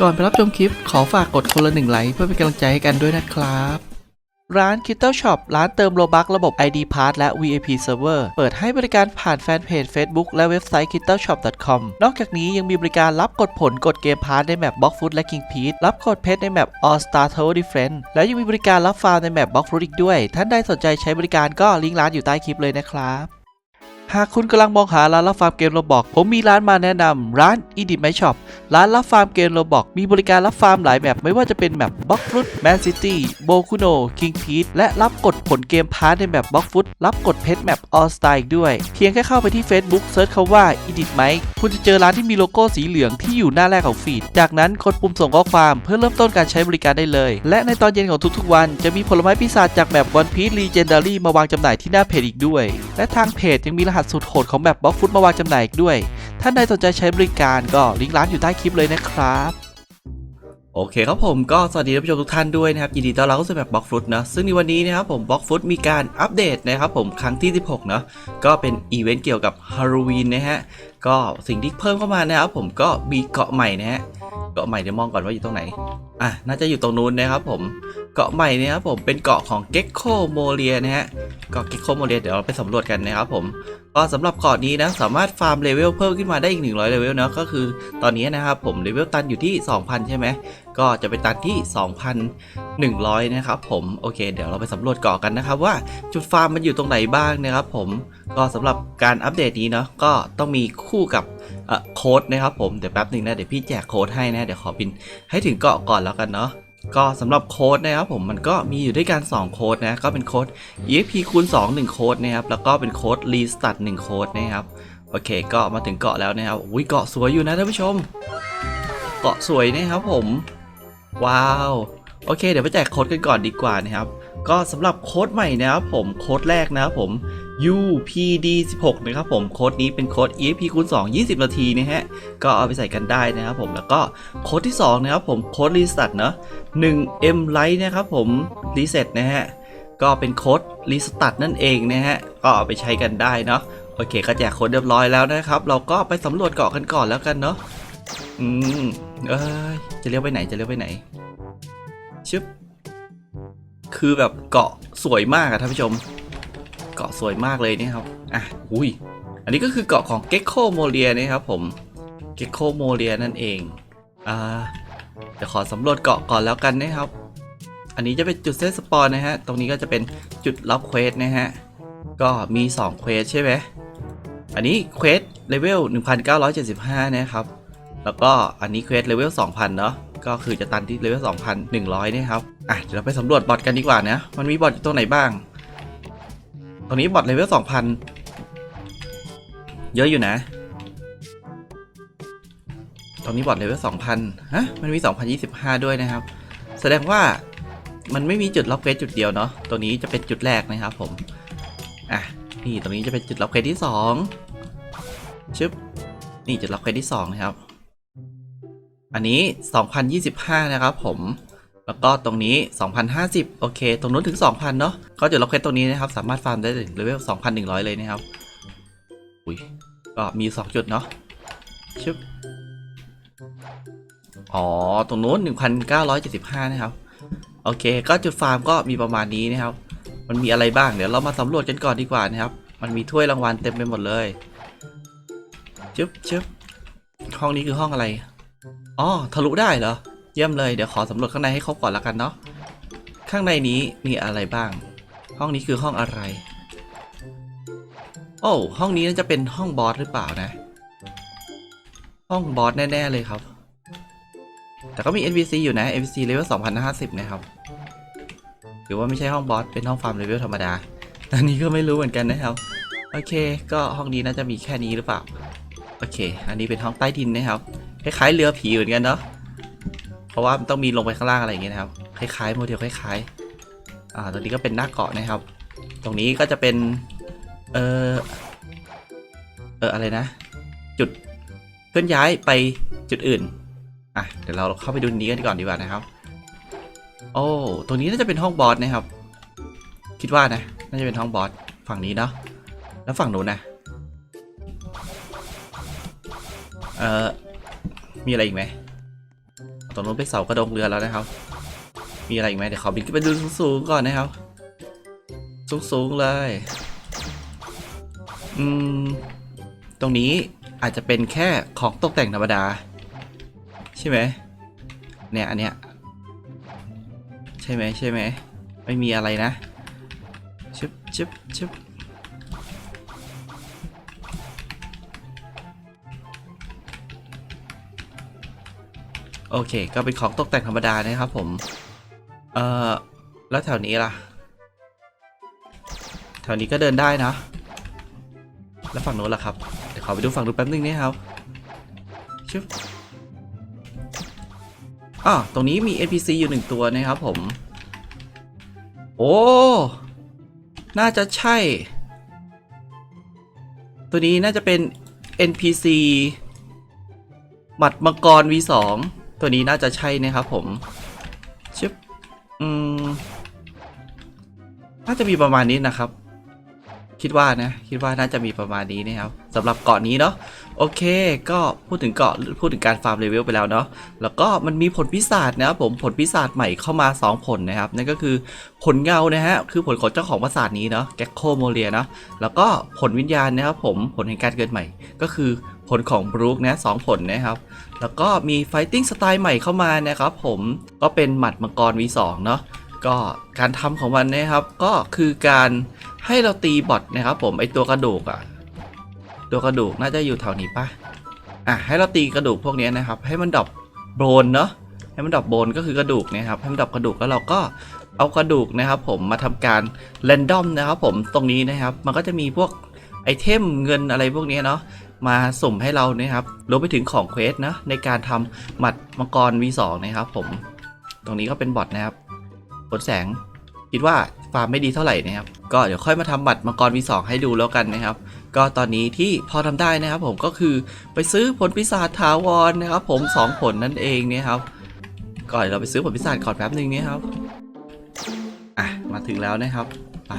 ก่อนไปรับชมคลิปขอฝากกดคนละหนึ่งไลค์เพื่อเป็นกำลังใจให้กันด้วยนะครับ ร้าน k i t t l e Shop ร้านเติมโลบักระบบ ID Pass และ VIP Server เปิดให้บริการผ่านแฟนเพจ Facebook และเว็บไซต์ k i t t l e Shop com นอกจากนี้ยังมีบริการรับกดผลกดเกมพาร์ทในแมป Block Food และ King p e a c รับกดเพชรในแมป All Star Tower Defense และยังมีบริการรับฟาร์มในแมป Block Fruit อีกด้วย ท่านใดสนใจใช้บริการก็ลิงก์ร้านอยู่ใต้คลิปเลยนะครับ หากคุณกำลังมองหาร้านรับฟาร์มเกมโรบอกผมมีร้านมาแนะนำร้าน e d i t My Shop ร้านรับฟาร์มเกมโรบอกมีบริการรับฟาร์มหลายแบบไม่ว่าจะเป็นแบบบล็อกฟุตแมนซิตี้โบคุโนคิงพีทและรับกดผลเกมพาร์ทในแบบบล็อกฟุตรับกดเพชรแมปออสตาอีกด้วย เพียงแค่เข้าไปที่ Facebook เซิร์ชคาว่า e d i t My คุณจะเจอร้านที่มีโลโก้สีเหลืองที่อยู่หน้าแรกของฟีด จากนั้นกดปุ่มส่งข้อความเพื่อเริ่มต้นการใช้บริการได้เลย และในตอนเย็นของทุกๆ วันจะมีผลไม้ปีศาจจากแบบวันพีซรีเจนดารี่มาวางจำหน่ายที่หน้าเพจอีกด้วย และทางเพจยังมีรหัสสุดโหดของแบบบล็อกฟุตมาวางจำหน่ายอีกด้วย ท่านใดสนใจใช้บริการก็ลิงก์ร้านอยู่ใต้คลิปเลยนะครับ โอเคครับผมก็สวัสดีท่านผู้ชมทุกท่านด้วยนะครับยินดีต้อนรับเข้าสู่แบบบล็อกฟุตนะซึ่งในวันนี้นะครับผมบล็อกฟุตมีการอัปเดตนะครับผมครั้งที่ 16เนาะก็เป็นอีเวนต์เกี่ยวกับฮาโลวีนนะฮะก็สิ่งที่เพิ่มเข้ามานะครับผมก็มีเกาะใหม่นะฮะเกาะใหม่เดี๋ยวมองก่อนว่าอยู่ตรงไหนอะน่าจะอยู่ตรงนู้นนะครับผมเกาะใหม่นี่ครับผมเป็นเกาะของเก็กโคโมเลียนะฮะเกาะเก็กโคโมเลียเดี๋ยวเราไปสำรวจกันนะครับผมก็สำหรับเกาะนี้นะสามารถฟาร์มเลเวลเพิ่มขึ้นมาได้อีก 100เลเวลเนาะก็คือตอนนี้นะครับผมเลเวลตันอยู่ที่ 2,000 ใช่ไหม ก็จะไปตันที่ 2,100 นะครับผมโอเค เดี๋ยวเราไปสำรวจเกาะกันนะครับ ว่าจุดฟาร์มมันอยู่ตรงไหนบ้างนะครับผมก็สำหรับการอัปเดตนี้เนาะก็ต้องมีคู่กับเอ่อโค้ดนะครับผมเดี๋ยวแป๊บหนึ่งนะเดี๋ยวพี่แจกโค้ดให้นะเดี๋ยวขอบินให้ถึงเกาะก่อนแล้วกันเนาะก็สำหรับโค้ดนะครับผมมันก็มีอยู่ด้วยกัน 2 โค้ดนะก็เป็นโค้ด EXP คูณ2 1 โค้ดนะครับแล้วก็เป็นโค้ด Restart 1 โค้ดนะครับโอเคก็มาถึงเกาะแล้วนะครับอุ้ยเกาะสวยอยู่นะท่านผู้ชม เกาะสวยนะครับผม ว้าว โอเค เดี๋ยวไปแจกโค้ดกันก่อนดีกว่านะครับ ก็สำหรับโค้ดใหม่นะครับผมโค้ดแรกนะครับผม UPD 16 นะครับผมโค้ดนี้เป็นโค้ด EXP คูณ2 20 นาทีนะฮะ ก็เอาไปใส่กันได้นะครับผมแล้วก็โค้ดที่ 2 นะครับผมโค้ด Reset เนาะ 1M light นะครับผม Reset นะฮะ ก็เป็นโค้ด Restart นั่นเองนะฮะ ก็เอาไปใช้กันได้เนาะโอเค ก็แจกโค้ดเรียบร้อยแล้วนะครับ เราก็ไปสำรวจเกาะกันก่อนแล้วกันเนาะ อืมเอ้ยจะเลี้ยวไปไหนจะเลี้ยวไปไหน ชึบ คือแบบเกาะสวยมากอะท่านผู้ชม เกาะสวยมากเลยนี่ครับ อะ อุ้ย อันนี้ก็คือเกาะของ Gecko Moria นะครับผม Gecko Moria นั่นเอง อ่าเดี๋ยวขอสำรวจเกาะก่อนแล้วกันนะครับ อันนี้จะเป็นจุดเซตสปอนนะฮะ ตรงนี้ก็จะเป็นจุดรับเควสนะฮะ ก็มี2เควสใช่ไหมอันนี้เควสเลเวล 1975 นะครับ แล้วก็อันนี้เควสเลเวล2,000 เนาะก็คือจะตันที่เลเวล2,100นะครับ อะเดี๋ยวเราไปสำรวจบอทกันดีกว่านะ มันมีบอทอยู่ตรงไหนบ้างตรงนี้บอทเลเวล2,000 เยอะอยู่นะตรงนี้บอทเลเวล2,000 ฮะ มันมี 2,025 ด้วยนะครับ แสดงว่ามันไม่มีจุดล็อกเควสจุดเดียวเนาะ ตัวนี้จะเป็นจุดแรกนะครับผม อะ นี่ตรงนี้จะเป็นจุดล็อกเควสที่สองชึบ นี่จุดล็อกเควสที่สองนะครับ อันนี้ 2025 นะครับผม แล้วก็ตรงนี้ 2050 โอเค ตรงนู้นถึง 2,000 เนาะก็จุดล็อกเควสตรงนี้นะครับ สามารถฟาร์มได้ถึงเลเวล 2,100 เลยนะครับ อุ้ย ก็มี 2 จุดเนาะชึบอ๋อ ตรงนู้น 1,975 นะครับ โอเค ก็จุดฟาร์มก็มีประมาณนี้นะครับ มันมีอะไรบ้าง เดี๋ยวเรามาสำรวจกันก่อนดีกว่านะครับ มันมีถ้วยรางวัลเต็มไปหมดเลย ชึบชึบห้องนี้คือห้องอะไร อ๋อทะลุได้เหรอ เยี่ยมเลย เดี๋ยวขอสำรวจข้างในให้ครบก่อนละกันเนาะ ข้างในนี้มีอะไรบ้าง ห้องนี้คือห้องอะไร โอ้ห้องนี้น่าจะเป็นห้องบอสหรือเปล่านะ ห้องบอสแน่ ๆ เลยครับ แต่ก็มี NPC อยู่นะ NPC level 2050 นะครับ หรือว่าไม่ใช่ห้องบอส เป็นห้องฟาร์มเลเวลธรรมดา อันนี้ก็ไม่รู้เหมือนกันนะครับ โอเค ก็ห้องนี้น่าจะมีแค่นี้หรือเปล่า โอเค อันนี้เป็นห้องใต้ดินนะครับ คล้ายๆเรือผีเหมือนกันเนาะเพราะว่ามันต้องมีลงไปข้างล่างอะไรอย่างเงี้ยนะครับ คล้ายๆโมเดลคล้ายๆอ่าตรงนี้ก็เป็นหน้าเกาะนะครับ ตรงนี้ก็จะเป็นเออเอออะไรนะ จุดเคลื่อนย้ายไปจุดอื่นอะเดี๋ยวเราเข้าไปดูนี้กันก่อนดีกว่านะครับ โอ้ตรงนี้น่าจะเป็นห้องบอสนะครับ คิดว่านะน่าจะเป็นห้องบอสฝั่งนี้เนาะแล้วฝั่งนู้นนะเออ มีอะไรอีกไหมตรงนู้นไปเสากระดงเรือแล้วนะครับ มีอะไรอีกไหมเดี๋ยวขอบินขึ้นไปดูสูงๆก่อนนะครับ สูงๆเลย อืม ตรงนี้อาจจะเป็นแค่ของตกแต่งธรรมดา ใช่ไหมเนี่ยอันเนี้ยใช่ไหมใช่ไหมไม่มีอะไรนะชึบชึบชึบ โอเค ก็เป็นของตกแต่งธรรมดานะครับผม เอ่อ แล้วแถวนี้ล่ะ แถวนี้ก็เดินได้นะ แล้วฝั่งโน้นล่ะครับ เดี๋ยวขอไปดูฝั่งนู้นแป๊บนึงนะครับชึบอ่าตรงนี้มี NPC อยู่หนึ่งตัวนะครับผม โอ้ น่าจะใช่ ตัวนี้น่าจะเป็น NPC หมัดมังกร V2 ตัวนี้น่าจะใช่นะครับผมชิปอืมน่าจะมีประมาณนี้นะครับ คิดว่านะ คิดว่าน่าจะมีประมาณนี้นะครับสำหรับเกาะนี้เนาะโอเค ก็พูดถึงเกาะพูดถึงการฟาร์มเลเวลไปแล้วเนาะแล้วก็มันมีผลพิศาจนะครับผมผลพิศาจใหม่เข้ามา 2 ผลนะครับนั่นก็คือผลเงานะฮะคือผลของเจ้าของปราสาทนี้เนาะแกคโคโมเลียเนาะแล้วก็ผลวิญญาณนะครับผมผลแห่งการเกิดใหม่ ก็คือผลของบรูคนะสองผลนะครับ แล้วก็มีไฟติ้งสไตล์ใหม่เข้ามานะครับผมก็เป็นหมัดมังกร V2 เนาะก็การทำของมันนะครับก็คือการ ให้เราตีบอทนะครับผมไอตัวกระดูกอะตัวกระดูกน่าจะอยู่แถวนี้ปะอะให้เราตีกระดูกพวกนี้นะครับ ให้มันดรอปโบนเนาะให้มันดรอปโบนก็คือกระดูกนะครับให้มันดรอปกระดูกแล้วเราก็เอากระดูกนะครับ ผมมาทำการแรนดอมนะครับ ผมตรงนี้นะครับ มันก็จะมีพวกไอเทมเงินอะไรพวกนี้เนาะมาสุ่มให้เรานะครับรวมไปถึงของเควสนะในการทำหมัดมังกร V2 นะครับ ผม ตรงนี้ก็เป็นบอทนะครับผลแสง คิดว่าฟาร์มไม่ดีเท่าไหร่นะครับ ก็เดี๋ยวค่อยมาทำหมัดมังกร V2 ให้ดูแล้วกันนะครับ ก็ตอนนี้ที่พอทำได้นะครับ ผมก็คือไปซื้อผลพิศาจถาวรนะครับ ผม 2 ผลนั่นเองเนะครับ ก่อนเราไปซื้อผลพิศาจก่อนแป๊บหนึ่งนะครับ อะ มาถึงแล้วนะครับ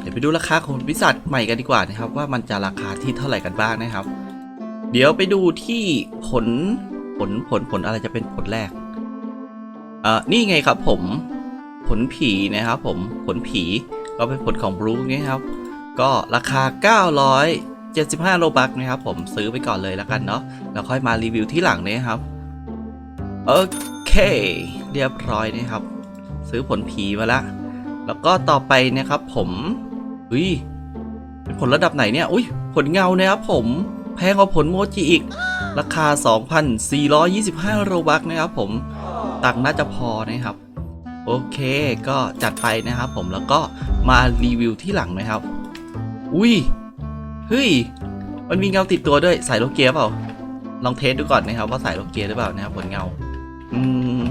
เดี๋ยวไปดูราคาของผลพิศาจใหม่กันดีกว่านะครับ ว่ามันจะราคาที่เท่าไหร่กันบ้างนะครับ เดี๋ยวไปดูที่ผลผลผลผลอะไรจะเป็นผลแรกเอ่อนี่ไงครับผม ผลผีนะครับผมผลผีก็เป็นผลของบลูนี่ครับ ก็ราคา 975 โลบักนะครับ ผมซื้อไปก่อนเลยแล้วกันเนาะแล้วค่อยมารีวิวที่หลังนะครับโอเคเรียบร้อยนะครับ ซื้อผลผีมาละแล้วก็ต่อไปนะครับ ผมอุ้ยเป็นผลระดับไหนเนี่ย อุ้ยผลเงานะครับผมแพงกว่าผลโมจิอีก ราคา 2,425 โรบักนะครับผม ตังค์น่าจะพอนะครับ โอเค ก็จัดไปนะครับผมแล้วก็มารีวิวที่หลังนะครับ อุ้ยเฮ้ย มันมีเงาติดตัวด้วยสายโลเกียเปล่า ลองเทสดูก่อนนะครับว่าสายโลเกียหรือเปล่านะครับผลเงา อืม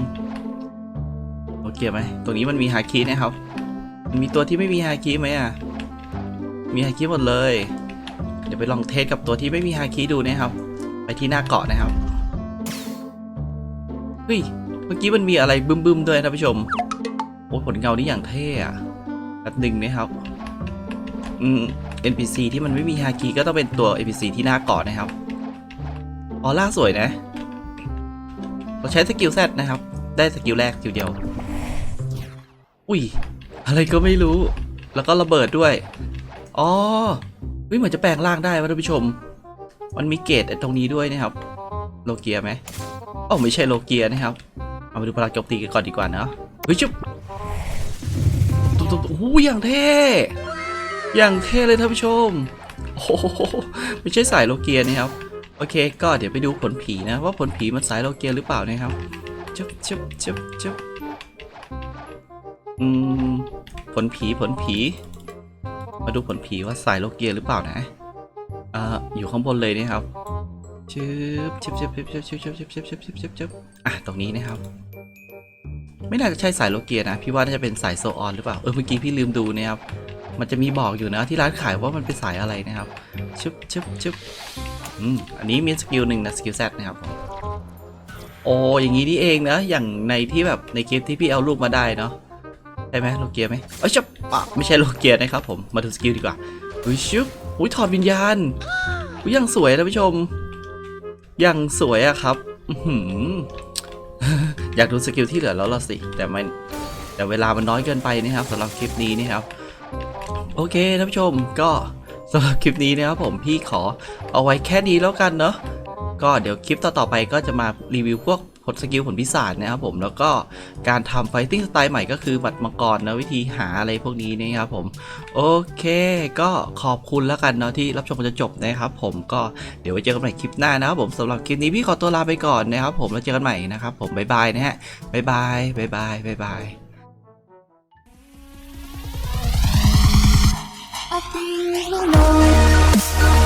โลเกียไหมตรงนี้มันมีฮาคินะครับ มันมีตัวที่ไม่มีฮาคิไหมอะ มีฮาคิหมดเลย เดี๋ยวไปลองเทสกับตัวที่ไม่มีฮาคิดูนะครับ ไปที่หน้าเกาะนะครับ เฮ้ย มื่อกี้มันมีอะไรบึ้มๆด้วยนะท่านผู้ชม โอ้ผลเงานี่อย่างเท่อะแบบหนึ่งนะครับ อืม NPC ที่มันไม่มีฮาคิก็ต้องเป็นตัว NPC ที่หน้ากาะนะครับ ออร่าสวยนะเราใช้สกิลแซดนะครับ ได้สกิลแรกสกิลเดียว อุ้ย อะไรก็ไม่รู้ แล้วก็ระเบิดด้วย อ๋อเฮ้ยเหมือนจะแปลงร่างได้ท่านผู้ชม มันมีเกรดตรงนี้ด้วยนะครับ โลเกียไหมอ๋อไม่ใช่โลเกียนะครับ เอามาดูพลังโจมตีกันก่อนดีกว่านะเฮ้ยจุ๊บตุ๊บตุ๊บโอ้โหอย่างเท่อย่างเท่เลยท่านผู้ชมโอ้โหไม่ใช่สายโลเกียนะครับโอเค ก็เดี๋ยวไปดูผลผีนะ ว่าผลผีมันสายโลเกียหรือเปล่านะครับจุ๊บจุ๊บจุ๊บจุ๊บอืมผลผีผลผี มาดูผลผีว่าสายโลเกียหรือเปล่านะอ่าอยู่ข้างบนเลยนะครับชึบชึบชึบชึบชึบชึบชึบชึบชึบชึบชึบชึบชึบ อะตรงนี้นะครับ ไม่น่าจะใช่สายโลเกียนะ พี่ว่าน่าจะเป็นสายโซออนหรือเปล่า เออเมื่อกี้พี่ลืมดูนะครับ มันจะมีบอกอยู่นะที่ร้านขายว่ามันเป็นสายอะไรนะครับ ชึบชึบชึบอืมอันนี้มีสกิลหนึ่งนะสกิลแซนะครับโอ้อย่างนี้นี่เองนะ อย่างในที่แบบในคลิปที่พี่เอารูปมาได้เนาะได้ไหมโลเกียไหมเอ้ยชับปะไม่ใช่โลเกียนะครับผมมาดูสกิลดีกว่าอุ้ยชุบอุ้ยถอดวิญญาณอุ้ยยังสวยนะผู้ชมยังสวยอะครับ อื้ อยากดูสกิลที่เหลือแล้วละสิ แต่ไม่แต่เวลามันน้อยเกินไปนะครับสำหรับคลิปนี้นะครับโอเคท่านผู้ชมก็สำหรับคลิปนี้นะครับผมพี่ขอเอาไว้แค่นี้แล้วกันเนาะก็เดี๋ยวคลิปต่อๆไปก็จะมารีวิวพวก ผลสกิลผลพิศาจนะครับผมแล้วก็การทำไฟติ้งสไตล์ใหม่ก็คือบัตรมังกรนะวิธีหาอะไรพวกนี้นะครับผม โอเค ก็ขอบคุณแล้วกันเนาะที่รับชมจนจบนะครับ ผมก็เดี๋ยวไว้เจอกันใหม่คลิปหน้านะครับผมสำหรับคลิปนี้พี่ขอตัวลาไปก่อนนะครับผมแล้วเจอกันใหม่นะครับผมบ๊ายบายนะฮะบ๊ายบายบ๊ายบายบ๊ายบาย I think we'll know